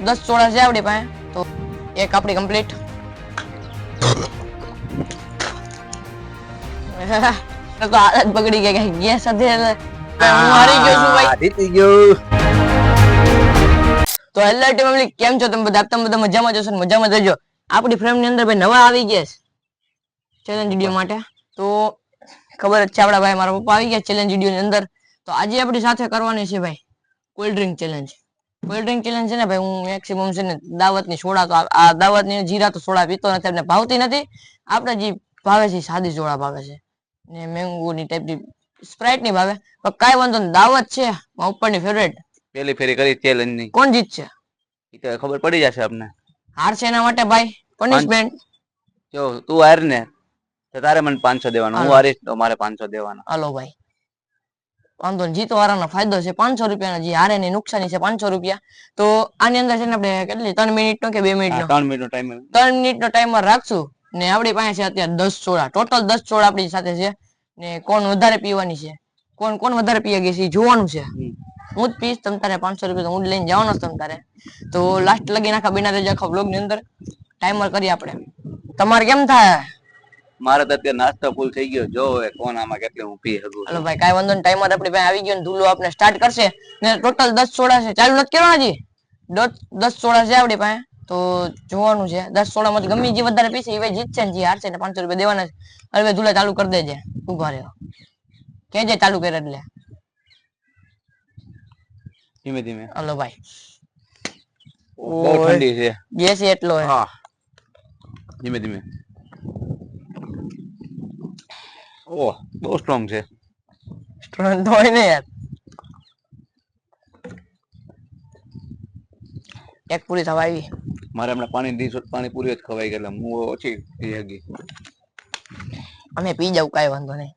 દસ સોળા છે આપણી પાસે તો એક આપણી કમ્પ્લીટ તો હાલત બગડી ગઈ કઈ. ગેસ સાથે હું હારી ગયો છું ભાઈ. જીતી ગયો. તો હેલો ફેમિલી કેમ છો તમે બધા? તમે બધા મજામાં જશો મજામાં જજો આપણી ફ્રેમની અંદર ભાઈ નવા આવી ગયા છે. ચેલેન્જ વીડિયો માટે. તો ખબર જ છે આપણા ભાઈ મારા પપ્પા આવી ગયા ચેલેન્જ વીડિયો ની અંદર. તો આજે આપણી સાથે કરવાની છે ભાઈ cold drink challenge cold challenge છે ને ભાઈ હું મેક્સિમમ છે ને દાવતની સોડા તો આ- આ દાવતની જીરા તો સોડા પીતો નથી આપણે ભાવતી નથી. આપણે જે ભાવે છે સાદી સોડા ભાવે છે. ને મેંગો ની ટાઈપની સ્પ્રાઇટની ભાવે. પણ કાંઈ વાંધો નહીં દાવત છે ઉપરની ફેવરેટ પેલી ફેરી કરી ચેલેન્જની કોણ જીતશે એ તો ખબર પડી જશે આપને. હાર છે એના માટે ભાઈ પનિશમેન્ટ જો તું હાર ને તો તારે મને પાંચસો દેવાનો હું હારીશ તો મારે પાંચસો દેવાનો. હાલો ભાઈ. વાંધો જીતો વાળાનો ફાયદો છે પાંચસો રૂપિયાનો જે હારે ની નુકસાની છે પાંચસો રૂપિયા. તો આની અંદર છે ને આપણે કેટલી ત્રણ મિનિટ કે બે મિનિટ ત્રણ મિનિટ નો ટાઈમ ત્રણ ટાઈમર રાખશું ને આપણી પાસે છે અત્યારે દસ સોડા ટોટલ દસ સોડા આપણી સાથે છે ને કોણ વધારે પીવાની છે? કોણ કોણ વધારે પીએ ગઈ છે? જોવાનું છે. હું જ પીશ તમ તારે પાંચસો રૂપિયા તો હું લઈને જવાનો છું તમ તારે. તો લાસ્ટ લગી નાખા બિના રજા આખા બ્લોગની અંદર ટાઈમર કરીએ આપણે. તમારે કેમ થાય? મારે તો અત્યારે નાસ્તો ફૂલ થઈ ગયો. જો હવે કોણ આમાં કેટલે હું પી શકું હલો ભાઈ કાઈ વાંધો નહીં ટાઈમર આપણી પાસે આવી ગયો ને ધૂલો આપણે સ્ટાર્ટ કરશે. ને ટોટલ દસ સોડા છે. ચાલુ નથી કરવાના જી દસ દસ સોડા છે આપણી પાસે. તો જોવાનું છે. દસ સોડા માંથી ગમે જે વધારે પીશે એ જીતશે ને જે હારશે ને પાંચસો રૂપિયા દેવાના છે. અરે ભાઈ ધૂલા ચાલુ કરી દેજે. ઊભા રહ્યો. કેજે ચાલુ કરે એટલે. ધીમે ધીમે. હલો ભાઈ. બહુ ઠંડી છે. ગેસ એટલો હા. ધીમે ધીમે. ઓહ બહુ સ્ટ્રોંગ છે. સ્ટ્રોંગ તો હોય ને યાર. એક પૂરી થવા આવી. મારે હમણાં પાણી ડીશ પાણી પૂરી જ ખવાઈ ગયેલા. હું ઓછી પી શકી અમે પી જાવ કાંઈ વાંધો નહીં.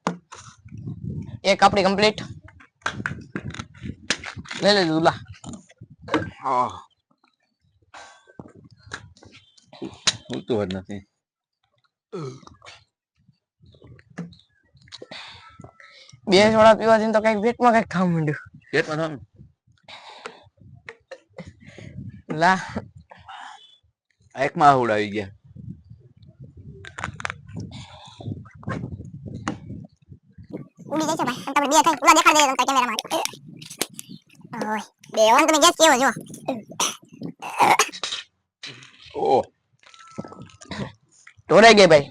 એક આપણી કમ્પ્લીટ લઈ લેજો દુલા હા. ઉલતું જ નથી. બે સોડા પીવાથી તો કંઈક પેટમાં કંઈક ખાવા માંડ્યું પેટમાં થામ લા એકમાં આહુડ આવી ગયા ઉડી જાય છે ભાઈ અને તમને બે થાય ઉલા દેખાડ દે તમને કેમેરામાં ઓય બે ઓન તમે ગેસ કેવો જો ઓહ ઢોરાઈ ગઈ ભાઈ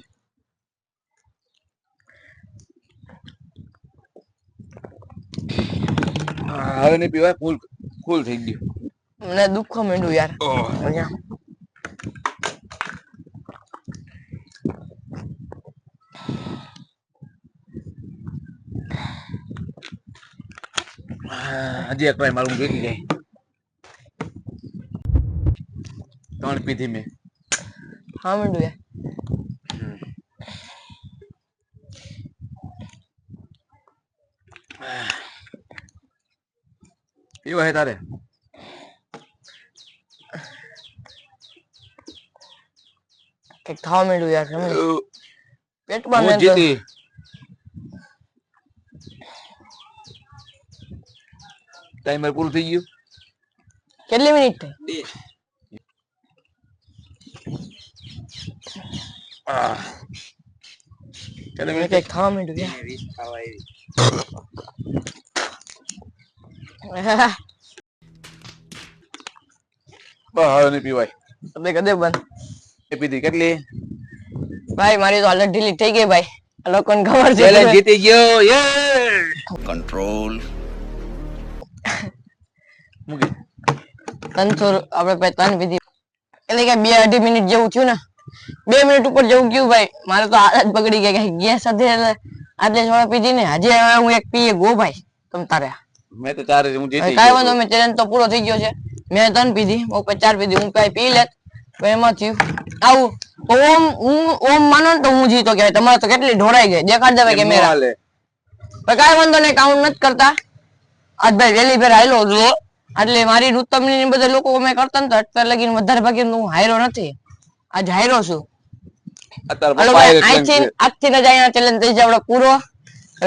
હા, હવે નહીં પીવાય ફૂલ ફૂલ થઈ ગયું. મને દુખો માંડ્યું યાર. અહીંયા. હજી એક વાર મારું ભેગી જાય ત્રણ પીધી મેં. હા માંડ્યું યાર. એવા હે તારે કંઈક ખાવા માંડ્યું યાર સમજ પેટમાં મેં જીતી ટાઈમર પૂરું થઈ ગયું કેટલી મિનિટ થઈ. કેટલી મિનિટ ખાવા માંડ્યું યાર બસ હવે નહીં પીવાય. તમે કદે બંધ. એ પીધી. કેટલી? ભાઈ મારી તો હાલત ઢીલી થઈ ગઈ ભાઈ. લોકોને ખબર છે. એટલે જીતી ગયો યે! કંટ્રોલ મૂકી. ત્રણસો આપણે ભાઈ ત્રણ વિધિ એટલે કે બે અઢી મિનિટ જેવું થયું ને. બે મિનિટ ઉપર જેવું ગયું ભાઈ. મારે તો આદત બગડી ગઈ. કઈ ગેસ સાથે એટલે આટલે સોડા પીધી ને. હજી હવે હું એક પીએ. ગો ભાઈ. તમ તારે. મેં તો ચાર હું જીતી કાંઈ વાંધો મેં ચેલેન્જ તો પૂરો થઈ ગયો છે. મેં ત્રણ પીધી ઉપર ચાર પીધી હું કઈ પી લેત. તો એમાં થયું આવું. ઓમ હું ઓમ માનો તો હું જીતો કહેવાય. તમારે તો કેટલી ઢોરાઈ ગઈ દેખાડ દેવાય કે મેરા પણ કાઈ વાંધો નહીં કાઉન્ટ નથી કરતા. આજ ભાઈ વેલી ફેર હાયલો જો એટલે મારી રૂતમની ને બધા લોકો અમે કરતા ને તો અત્યારે લગીને વધારે ભાગે હું હાયરો નથી. આજ હાયરો છું. અત્યારે આજથી આજથી જ અહીંયા ચેલેન્જ થઈ જાય પૂરો.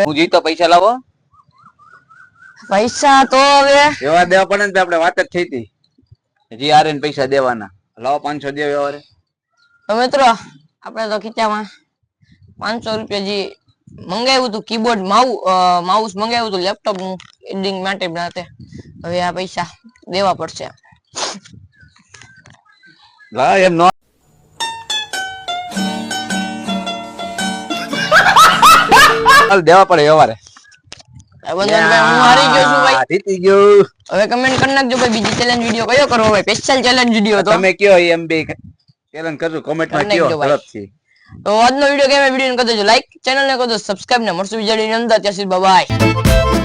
હું જીતો પૈસા લાવો. પૈસા તો હવે એવા દેવા પડે ને આપડે આપણે વાત જ થઈ હતી. હજી આરે પૈસા દેવાના. લાવો પાંચસો દે વ્યવહારે. તો મિત્રો આપણે તો ખીચામાં પાંચસો રૂપિયા જે મંગાવ્યું હતું કીબોર્ડ માઉસ માઉસ મંગાવ્યું હતું લેપટોપનું એડિંગ માટે બનાતે હવે આ પૈસા દેવા પડશે. લા એમ નો દેવા પડે વ્યવહારે. હવે કમેન્ટ કરી નાખજો ભાઈ બીજી ચેલેન્જ વીડિયો કયો કરવો સ્પેશિયલ ચેલેન્જ વીડિયો તો. તમે કયો એમ બે ચેલેન્જ કરજો કોમેન્ટમાં કયો ઝડપથી. તો આજનો વીડિયો કેમ વીડિયો કરી દેજો. લાઈક ચેનલ ને કરી દો સબસ્ક્રાઇબ ને મળશું બીજા અંદર ત્યાં સુધી બાય